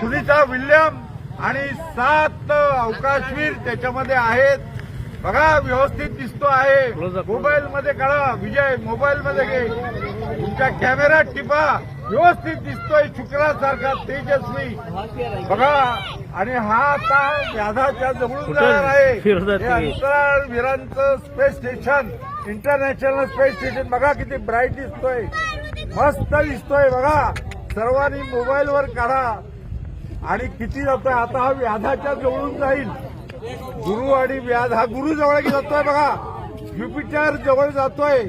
Sunita William आणि सात अवकाशवीर त्याच्यामध्ये आहेत. बघा व्यवस्थित दिसतो आहे. मोबाईल मध्ये काढा. विजय मोबाईल मध्ये घे. तुमच्या कॅमेऱ्यात टिपा. व्यवस्थित दिसतोय शुक्रासारखा तेजस्वी. बघा आणि हा आता व्याधाच्या जवळून जाणार आहे. फिरतात हे तुम्ही? अंतराळ वीरांचं space station international space station बघा किती ब्राईट दिसतोय. मस्त दिसतोय. बघा सर्वांनी मोबाईलवर काढा. आणि किती जातोय? आता हा व्याधाच्या जवळून जाईल. गुरु आणि व्याध हा गुरु जवळ जातोय बघा. ज्युपिटर जवळ जातोय.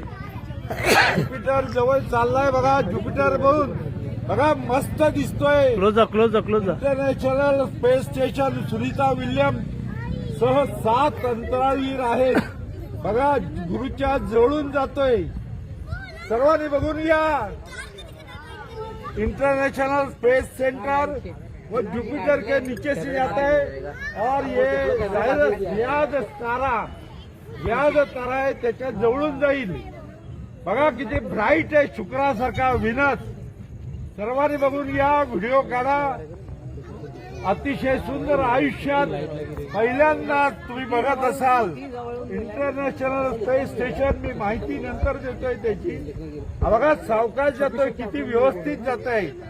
ज्युपिटर जवळ चाललाय बघा ज्युपिटर बघून बघा मस्त दिसतोय. Close close close international space station Sunita William सह सात अंतराळवीर आहेत. बघा गुरुच्या जवळून जातोय. सर्वांनी बघून या इंटरनेशनल स्पेस सेंटर वो जुपिटर के नीचे से जाता है और ये व्याज तारा व्याज तारा आहे त्याच्या जवळून जाईल. बघा किती ब्राईट आहे शुक्रासारखा विनस. सर्वांनी बघून या व्हिडिओ काढा. अतिशय सुंदर आयुष्यात पहिल्यांदा तुम्ही बघत असाल. इंटरनॅशनल स्पेस स्टेशन मी माहिती नंतर देतोय त्याची. बघा सावकाश जातोय किती व्यवस्थित जात आहे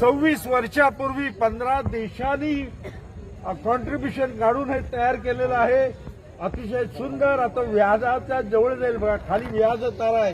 सव्वीस वर्षापूर्वी पंधरा देशांनी कॉन्ट्रीब्युशन काढून हे तयार केलेलं आहे. अतिशय सुंदर आता व्याजाच्या जवळ जाईल बघा खाली व्याज तारा आहे.